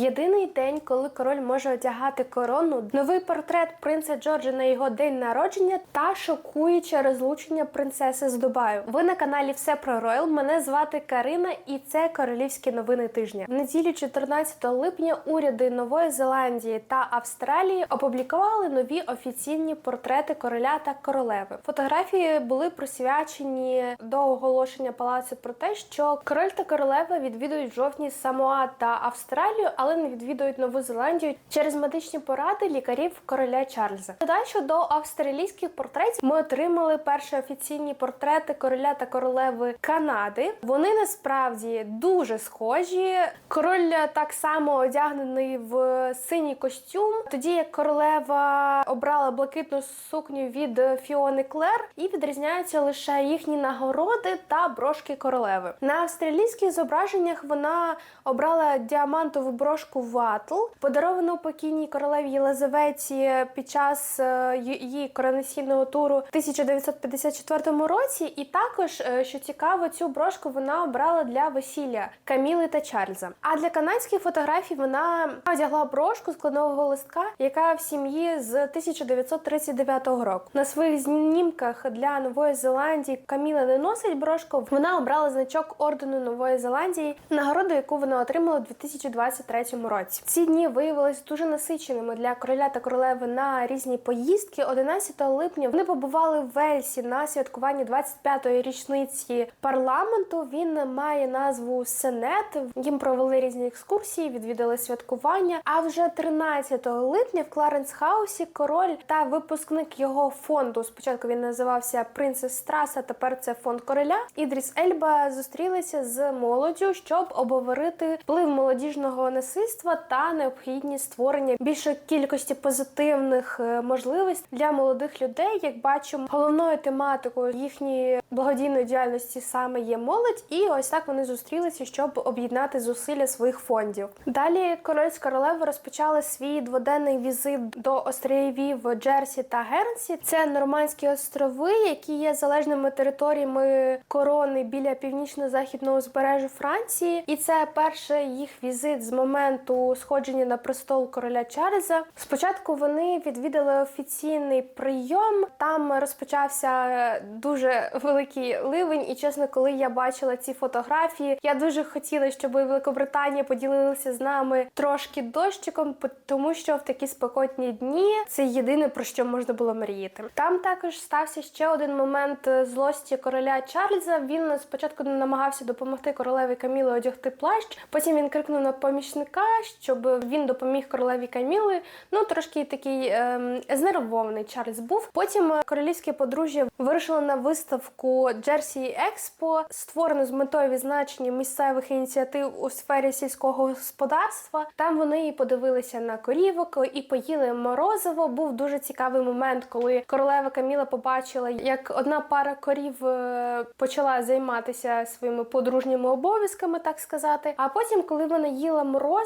Єдиний день, коли король може одягати корону, новий портрет принца Джорджа на його день народження та шокуюче розлучення принцеси з Дубаю. Ви на каналі Все про Роял. Мене звати Карина, і це королівські новини тижня. В неділю 14 липня уряди Нової Зеландії та Австралії опублікували нові офіційні портрети короля та королеви. Фотографії були присвячені до оголошення палацу про те, що король та королева відвідують жовтні Самоа та Австралію, але не відвідують Нову Зеландію через медичні поради лікарів короля Чарльза. Додачу до австралійських портретів ми отримали перші офіційні портрети короля та королеви Канади. Вони насправді дуже схожі. Король так само одягнений в синій костюм, тоді як королева обрала блакитну сукню від Фіони Клер, і відрізняються лише їхні нагороди та брошки королеви. На австралійських зображеннях вона обрала діамантову брошку Ватл, подаровану покійній королеві Єлизаветі під час е, її коронаційного туру в 1954 році. І також, е, що цікаво, цю брошку вона обрала для весілля Каміли та Чарльза. А для канадських фотографій вона одягла брошку з кленового листка, яка в сім'ї з 1939 року. На своїх знімках для Нової Зеландії Каміла не носить брошку. Вона обрала значок ордену Нової Зеландії, нагороду, яку вона отримала у 2023 році. Ці дні виявилися дуже насиченими для короля та королеви на різні поїздки. 11 липня вони побували в Вельсі на святкуванні 25-ї річниці парламенту. Він має назву Сенет. Їм провели різні екскурсії, відвідали святкування. А вже 13 липня в Кларенс Хаусі король та випускник його фонду. Спочатку він називався Принцес Страс, а тепер це фонд короля. Ідріс Ельба зустрілися з молоддю, щоб обговорити вплив молодіжного насильства та необхідність створення більшої кількості позитивних е, можливостей для молодих людей. Як бачимо, головною тематикою їхньої благодійної діяльності саме є молодь, і ось так вони зустрілися, щоб об'єднати зусилля своїх фондів. Далі король з королевою розпочали свій дводенний візит до островів Джерсі та Гернсі. Це нормандські острови, які є залежними територіями корони біля північно-західного узбережжя Франції, і це перший їх візит з моменту сходження на престол короля Чарльза. Спочатку вони відвідали офіційний прийом. Там розпочався дуже великий ливень, і чесно, коли я бачила ці фотографії, я дуже хотіла, щоб Великобританія поділилася з нами трошки дощиком, тому що в такі спекотні дні це єдине про що можна було мріяти. Там також стався ще один момент злості короля Чарльза. Він спочатку намагався допомогти королеві Камілі одягти плащ. Потім він крикнув на помічника, щоб він допоміг королеві Каміли. Ну трошки такий ем, знервований Чарльз був. Потім королівське подружжя вирушило на виставку Джерсі Експо, створену з метою відзначення місцевих ініціатив у сфері сільського господарства. Там вони і подивилися на корівок і поїли морозиво. Був дуже цікавий момент, коли королева Каміла побачила, як одна пара корів е, почала займатися своїми подружніми обов'язками, так сказати. А потім, коли вона їла морозиво,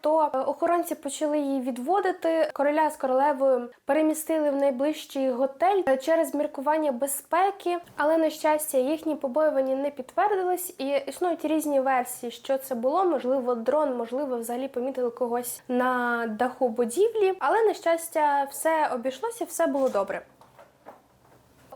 то е, охоронці почали її відводити. Короля з королевою перемістили в найближчий готель е, через міркування безпеки, але на щастя їхні побоювання не підтвердились, і існують різні версії, що це було. Можливо, дрон, можливо, взагалі помітили когось на даху будівлі, але на щастя, все обійшлося, все було добре.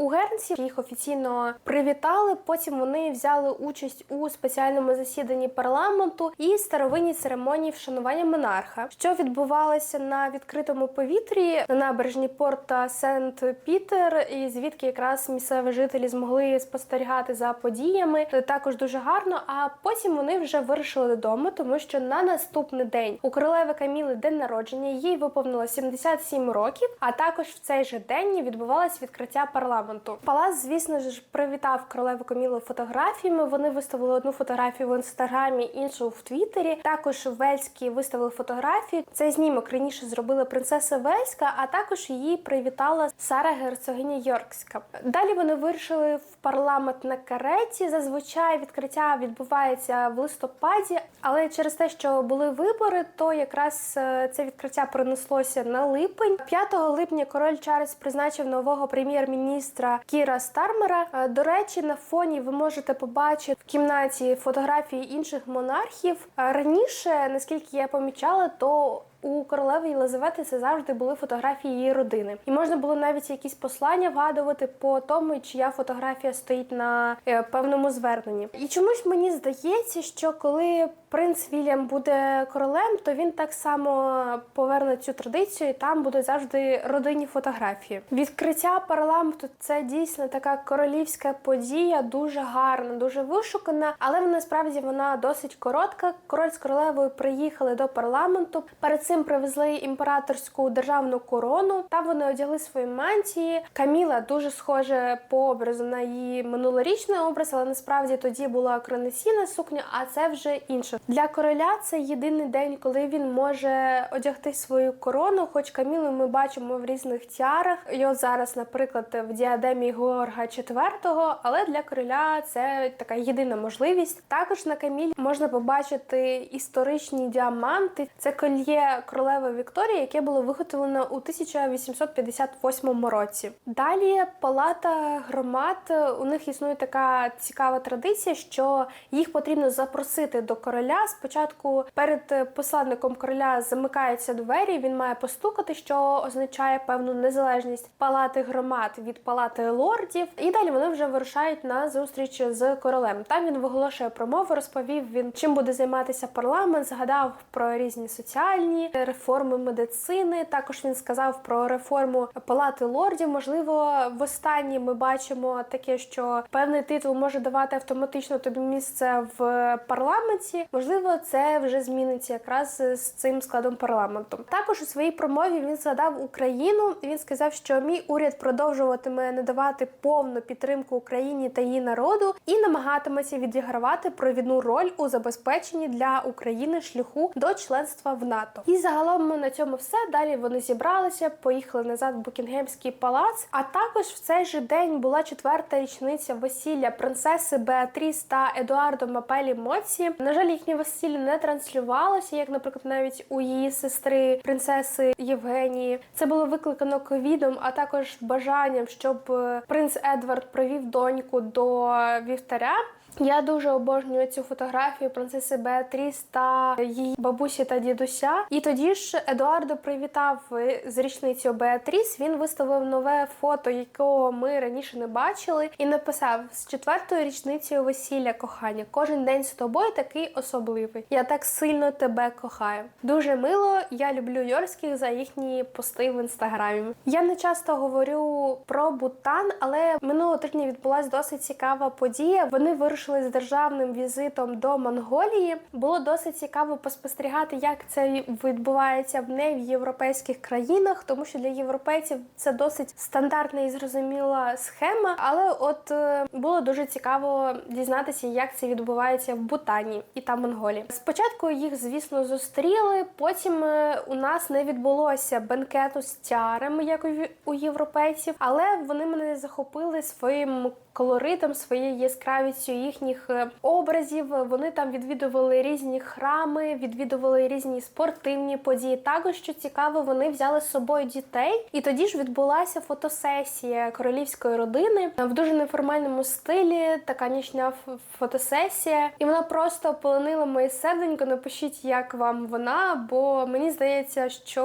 У Гернсі їх офіційно привітали. Потім вони взяли участь у спеціальному засіданні парламенту і старовинній церемонії вшанування монарха, що відбувалося на відкритому повітрі на набережні порта Сент Пітер, і звідки якраз місцеві жителі змогли спостерігати за подіями. Також дуже гарно. А потім вони вже вирушили додому, тому що на наступний день у королеви Каміли день народження їй виповнило 77 років. А також в цей же день відбувалось відкриття парламенту парламенту. Палац, звісно ж, привітав королеву Камілу фотографіями. Вони виставили одну фотографію в інстаграмі, іншу в Твіттері. Також Вельські виставили фотографію. Цей знімок раніше зробила принцеса Вельська, а також її привітала Сара Герцогиня Йоркська. Далі вони вирішили в парламент на кареті. Зазвичай відкриття відбувається в листопаді, але через те, що були вибори, то якраз е, це відкриття перенеслося на липень. 5 липня король Чарльз призначив нового прем'єр-міністра міністра Кіра Стармера. Е, До речі, на фоні ви можете побачити в кімнаті фотографії інших монархів. Е, Раніше, наскільки я помічала, то у королеви Єлизавети це завжди були фотографії її родини, і можна було навіть якісь послання вгадувати по тому, чия фотографія стоїть на е, певному зверненні. І чомусь мені здається, що коли принц Вільям буде королем, то він так само поверне цю традицію, і там будуть завжди родинні фотографії. Відкриття парламенту це дійсно така королівська подія, дуже гарна, дуже вишукана, але насправді вона досить коротка. Король з королевою приїхали до парламенту. Перед цим привезли імператорську державну корону. Там вони одягли свої мантії. Каміла дуже схожа по образу на її минулорічний образ, але насправді тоді була коронаційна сукня, а це вже інше. Для короля це єдиний день, коли він може одягти свою корону. Хоч Камілу ми бачимо в різних тіарах. От зараз, наприклад, в діадемі Георга IV, але для короля це така єдина можливість. Також на Камілі можна побачити історичні діаманти. Це кольє королеви Вікторії, яке було виготовлено у 1858 році. Далі палата громад. У них існує така цікава традиція, що їх потрібно запросити до короля. Спочатку перед посланником короля замикаються двері. Він має постукати, що означає певну незалежність палати громад від палати лордів. І далі вони вже вирушають на зустріч з королем. Там він виголошує промову, розповів він, чим буде займатися парламент. Згадав про різні соціальні реформи медицини. Також він сказав про реформу палати лордів. Можливо, востаннє ми бачимо таке, що певний титул може давати автоматично тобі місце в парламенті. Можливо, це вже зміниться якраз з цим складом парламенту. Також у своїй промові він згадав Україну. Він сказав, що мій уряд продовжуватиме надавати повну підтримку Україні та її народу і намагатиметься відігравати провідну роль у забезпеченні для України шляху до членства в НАТО. І загалом на цьому все. Далі вони зібралися, поїхали назад в Букінгемський палац. А також в цей же день була четверта річниця весілля принцеси Беатріс та Едуардо Мапелі Моці. На жаль, їхнє весілля не транслювалося, як, наприклад, навіть у її сестри принцеси Євгенії. Це було викликано ковідом, а також бажанням, щоб е, принц Едвард провів доньку до вівтаря. Я дуже обожнюю цю фотографію принцеси Беатріс та її бабусі та дідуся. І тоді ж Едуардо привітав з річницею Беатріс. Він виставив нове фото, якого ми раніше не бачили, і написав з четвертою річницею весілля кохання. Кожен день з тобою такий особливий. Я так сильно тебе кохаю. Дуже мило. Я люблю Йорських за їхні пости в інстаграмі. Я не часто говорю про Бутан, але минулого тижня відбулася досить цікава подія. Вони вирушили з державним візитом до Монголії. Було досить цікаво поспостерігати, як це відбувається в не в європейських країнах, тому що для європейців це досить стандартна і зрозуміла схема. Але от е, було дуже цікаво дізнатися, як це відбувається в Бутані і та Монголії. Спочатку їх, звісно, зустріли. Потім е, у нас не відбулося бенкету з тярами, як у європейців, але вони мене захопили своїм колоритом, своєю яскравістю їхніх е, образів. Вони там відвідували різні храми, відвідували різні спортивні події. Також що цікаво, вони взяли з собою дітей, і тоді ж відбулася фотосесія королівської родини в дуже неформальному стилі. Така нічна фотосесія, і вона просто полонила моє серденько. Напишіть, як вам вона, бо мені здається, що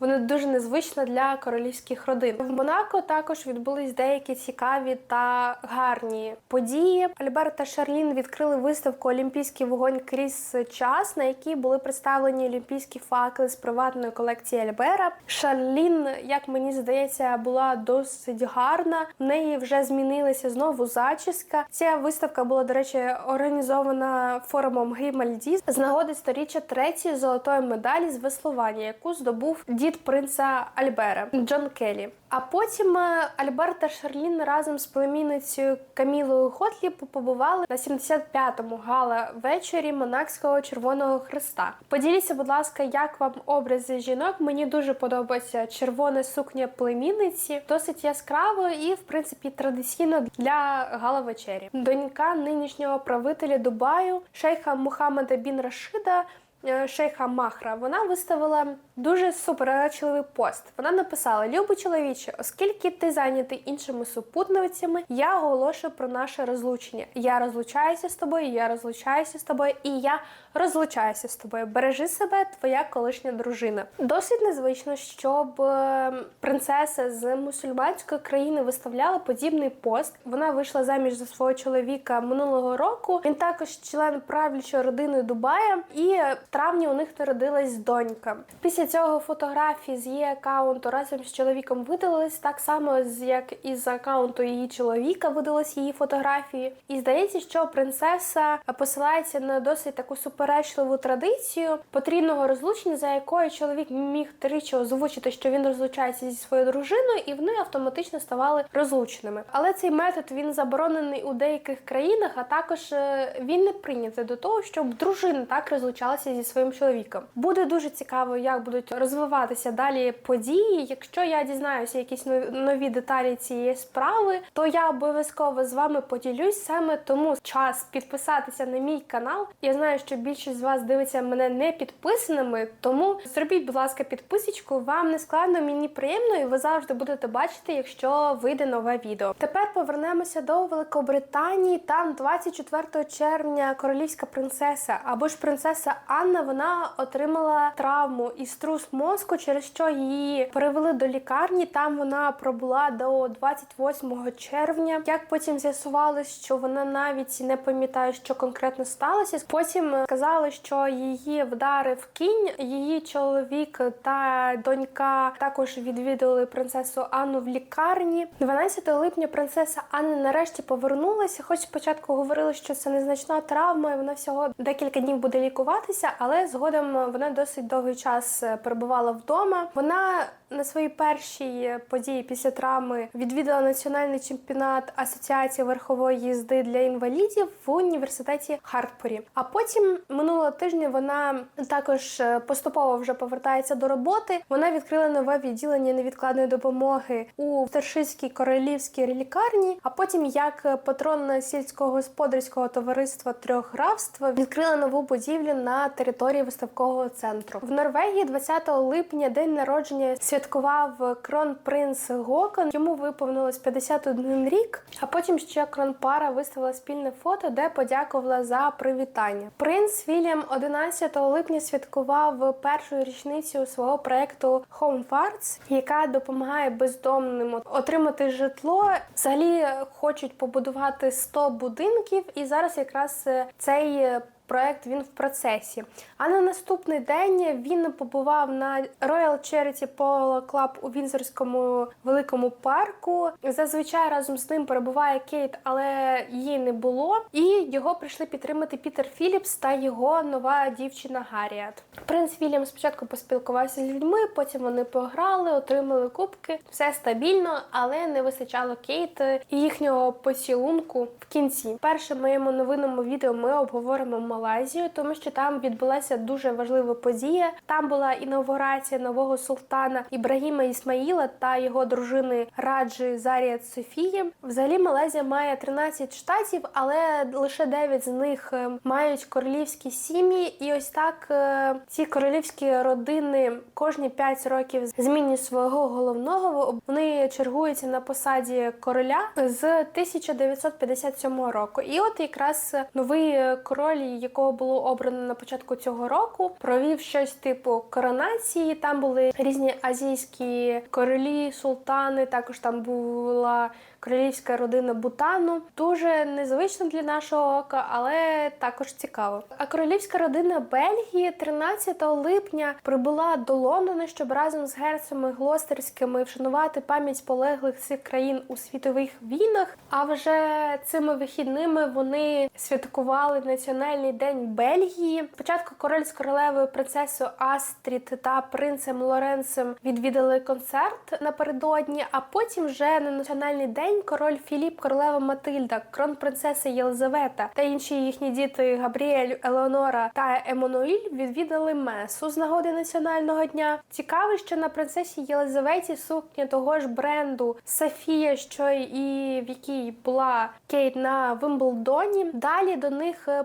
вона дуже незвична для королівських родин. В Монако також відбулись деякі цікаві та гарні події. Альберт та Шарлін відкрили виставку Олімпійський вогонь крізь час, на якій були представлені олімпійські факели з приватної колекції Альбера. Шарлін, як мені здається, була досить гарна. В неї вже змінилася знову зачіска. Ця виставка була, до речі, організована форумом Грімальді з нагоди сторіччя третьої золотої медалі з веслування, яку здобув дід принца Альбера Джон Келлі. А потім е, Альберт та Шарлін разом з племінницею Камілою Готліб побували на 75-му гала вечорі Монакського Червоного Христа. Поділіться, будь ласка, як вам образи жінок? Мені дуже подобається червона сукня племінниці, досить яскраво і, в принципі, традиційно для гала вечері. Донька нинішнього правителя Дубаю, шейха Мухаммеда Бін Рашида. Е, шейха Махра, вона виставила дуже суперечливий пост. Вона написала: Любий чоловіче, оскільки ти зайнятий іншими супутницями, я оголошую про наше розлучення. Я розлучаюся з тобою, я розлучаюся з тобою, і я розлучаюся з тобою. Бережи себе, твоя колишня дружина. Досить незвично, щоб е, принцеса з мусульманської країни виставляла подібний пост. Вона вийшла заміж за свого чоловіка минулого року. Він також член правлячої родини Дубая, і в травні у них народилась донька. Після цього фотографії з її аккаунту разом з чоловіком видалились так само, як і з аккаунту її чоловіка видалось її фотографії. І здається, що принцеса посилається на досить таку суперечливу традицію потрібного розлучення, за якою чоловік міг тричі озвучити, що він розлучається зі своєю дружиною, і вони автоматично ставали розлученими. Але цей метод він заборонений у деяких країнах, а також е, він не прийнятий до того, щоб дружина так розлучалася зі своїм чоловіком. Буде дуже цікаво, як будуть розвиватися далі події. Якщо я дізнаюся якісь нові- деталі цієї справи, то я обов'язково з вами поділюсь саме тому час підписатися на мій канал. Я знаю, що більшість з вас дивиться мене не підписаними, тому зробіть, будь ласка, підписочку. Вам не складно, мені приємно, і ви завжди будете бачити, якщо вийде нове відео. Тепер повернемося до Великобританії. Там 24 червня королівська принцеса або ж принцеса Анна вона отримала травму і струс мозку, через що її перевели до лікарні. Там вона пробула до 28 червня. Як потім з'ясувалось, що вона навіть не пам'ятає, що конкретно сталося. Потім е, сказали, що її вдарив кінь. Її чоловік та донька також відвідали принцесу Анну в лікарні. 12 липня принцеса Анна нарешті повернулася. Хоч спочатку говорили, що це незначна травма, і вона всього декілька днів буде лікуватися, але згодом вона досить довгий час перебувала вдома. Вона на своїй першій події після травми відвідала національний чемпіонат Асоціації верхової їзди для інвалідів в університеті Хартпорі. А потім минулого тижня вона також е, поступово вже повертається до роботи. Вона відкрила нове відділення невідкладної допомоги у Тершиській королівській лікарні. А потім, як патрон сільськогосподарського товариства трьох графств, відкрила нову будівлю на території виставкового центру. В Норвегії 20 липня день народження святкував кронпринц Гокон. Йому виповнилось 51 рік. А потім ще кронпара виставила спільне фото, де подякувала за привітання. Принц Вільям 11 липня святкував першу річницю свого проекту Home Farts, яка допомагає бездомним отримати житло. Взагалі хочуть побудувати 100 будинків, і зараз якраз цей. Проект він в процесі. А на наступний день він побував на Royal Charity Polo Club у Вінзорському великому парку. Зазвичай разом з ним перебуває Кейт, але її не було. І його прийшли підтримати Пітер Філіпс та його нова дівчина Гарріат. Принц Вільям спочатку поспілкувався з людьми, потім вони пограли, отримали кубки. Все стабільно, але не вистачало Кейт і їхнього поцілунку в кінці. Перше моєму новинному відео ми обговоримо Малайзію, тому що там відбулася дуже важлива подія. Там була інаугурація нового султана Ібрагіма Ісмаїла та його дружини Раджі Заріат Софії. Взагалі Малайзія має 13 штатів, але лише 9 з них е, мають королівські сім'ї. І ось так е, ці королівські родини кожні 5 років змінюють свого головного. Вони чергуються на посаді короля з 1957 року. І от якраз новий е, король, якого було обрано на початку цього року, провів щось типу коронації. Там були різні азійські королі, султани. Також там була королівська родина Бутану. Дуже незвично для нашого ока, але також цікаво. А королівська родина Бельгії 13 липня прибула до Лондона, щоб разом з герцами глостерськими вшанувати пам'ять полеглих цих країн у світових війнах. А вже цими вихідними вони святкували національний день Бельгії. Спочатку король з королевою принцесою Астрід та принцем Лоренцем відвідали концерт напередодні. А потім вже на національний день король Філіп, королева Матильда, кронпринцеса Єлизавета та інші їхні діти Габріель, Елеонора та Еммануїль відвідали месу з нагоди національного дня. Цікаво, що на принцесі Єлизаветі сукня того ж бренду Софія, що і в якій була Кейт на Вимблдоні. Далі до них е,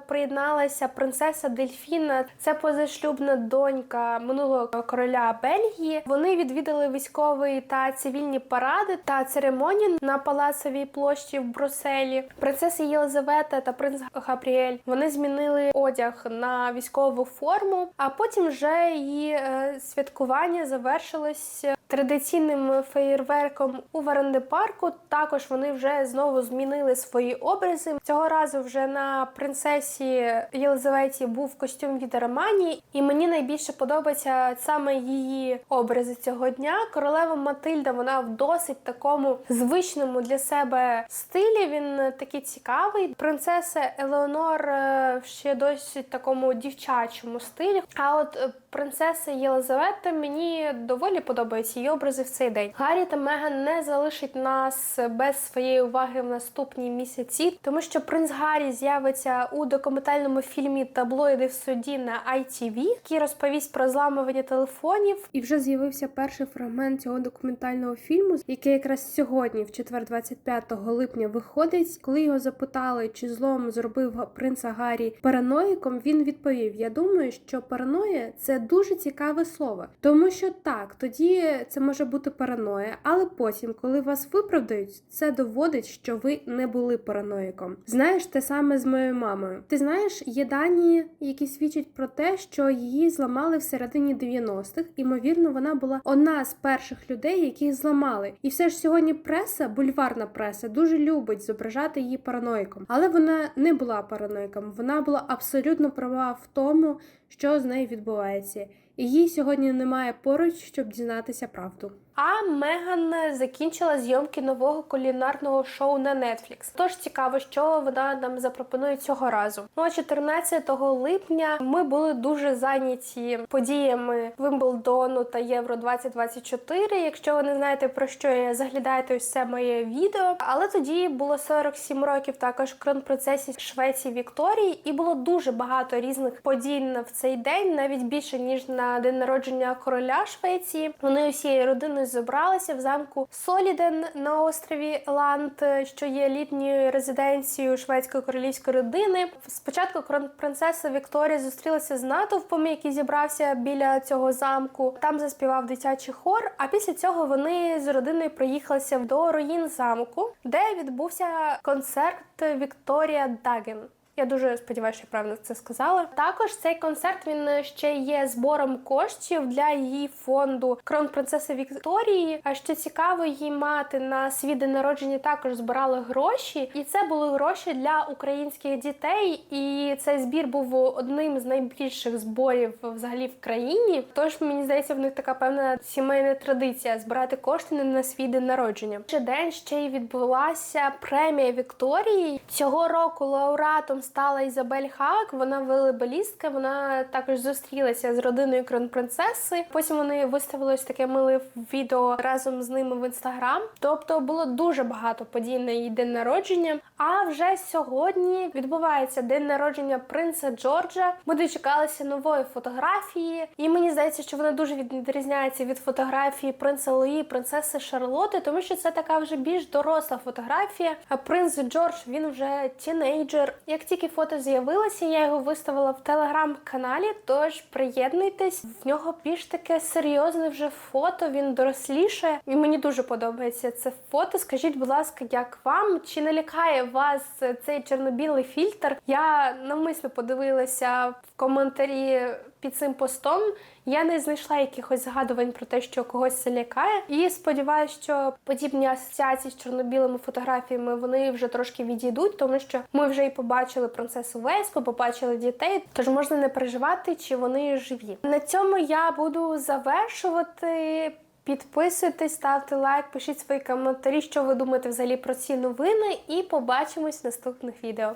приєдналася принцеса Дельфіна. Це позашлюбна донька минулого короля Бельгії. Вони відвідали військовий та цивільні паради та церемонії на палацовій площі в Брюсселі. Принцеса Єлизавета та принц Габріель вони змінили одяг на військову форму, а потім вже її е, святкування завершилось традиційним феєрверком у Веренде парку. Також вони вже знову змінили свої образи. Цього разу вже на принцесі Єлизаветі був костюм від Романі, і мені найбільше подобається саме її образи цього дня. Королева Матильда вона в досить такому звичному для себе стилі. Він такий цікавий. Принцеса Елеонор е, ще досить такому дівчачому стилі. А от принцеса Єлизавета мені доволі подобаються її образи в цей день. Гаррі та Меган не залишать нас без своєї уваги в наступні місяці, тому що принц Гаррі з'явиться у документальному фільмі Таблоїди в суді на ITV, який розповість про зламування телефонів. І вже з'явився перший фрагмент цього документального фільму, який якраз сьогодні, в четвер, 25 липня, виходить. Коли його запитали, чи злом зробив принца Гаррі параноїком, він відповів: Я думаю, що параноя це дуже цікаве слово, тому що так, тоді це може бути параноя, але потім, коли вас виправдають, це доводить, що ви не були параноїком. Знаєш, те саме з моєю мамою. Ти знаєш, є дані, які свідчать про те, що її зламали в середині 90-х. Імовірно, вона була одна з перших людей, яких зламали. І все ж сьогодні преса, бульварна преса, дуже любить зображати її параноїком. Але вона не була параноїком. Вона була абсолютно права в тому, що з нею відбувається. І їй сьогодні немає поруч, щоб дізнатися правду. А Меган закінчила зйомки нового кулінарного шоу на Netflix. Тож цікаво, що вона нам запропонує цього разу. Ну а 14 липня ми були дуже зайняті подіями Вимблдону та Євро 2024. Якщо ви не знаєте про що я заглядаєте ось це моє відео. Але тоді було 47 років також кронпринцесі Швеції Вікторії, і було дуже багато різних подій в цей день, навіть більше ніж на день народження короля Швеції. Вони усією родиною зібралися в замку Соліден на острові Ланд, що є літньою резиденцією шведської королівської родини. Спочатку кронпринцеса Вікторія зустрілася з натовпом, який зібрався біля цього замку. Там заспівав дитячий хор. А після цього вони з родиною приїхалися до руїн замку, де відбувся концерт Вікторія Даген. Я дуже сподіваюся, що я правильно це сказала. Також цей концерт він ще є збором коштів для її фонду Кронпринцеси Вікторії. А що цікаво, її мати на свій день народження також збирала гроші, і це були гроші для українських дітей. І цей збір був одним з найбільших зборів взагалі в країні. Тож мені здається, в них така певна сімейна традиція збирати кошти на свій день народження. Ще день ще й відбулася премія Вікторії цього року. Лауреатом стала Ізабель Хак. Вона волейболістка. Вона також зустрілася з родиною кронпринцеси. Потім вони виставили ось таке миле відео разом з ними в інстаграм. Тобто було дуже багато подій на її день народження. А вже сьогодні відбувається день народження принца Джорджа. Ми дочекалися нової фотографії, і мені здається, що вона дуже відрізняється від фотографії принца Луї, принцеси Шарлоти, тому що це така вже більш доросла фотографія. А принц Джордж він вже тінейджер. Як тільки фото з'явилося, я його виставила в телеграм-каналі. Тож приєднуйтесь в нього більш таке серйозне вже фото. Він доросліше, і мені дуже подобається це фото. Скажіть, будь ласка, як вам чи не лякає вас цей чорно-білий фільтр? Я навмисно подивилася в коментарі під цим постом. Я не знайшла якихось згадувань про те, що когось це лякає. І сподіваюся, що подібні асоціації з чорно-білими фотографіями вони вже трошки відійдуть, тому що ми вже і побачили принцесу Веську, побачили дітей. Тож можна не переживати, чи вони живі. На цьому я буду завершувати. Підписуйтесь, ставте лайк, пишіть свої коментарі, що ви думаєте взагалі про ці новини, і побачимось в наступних відео.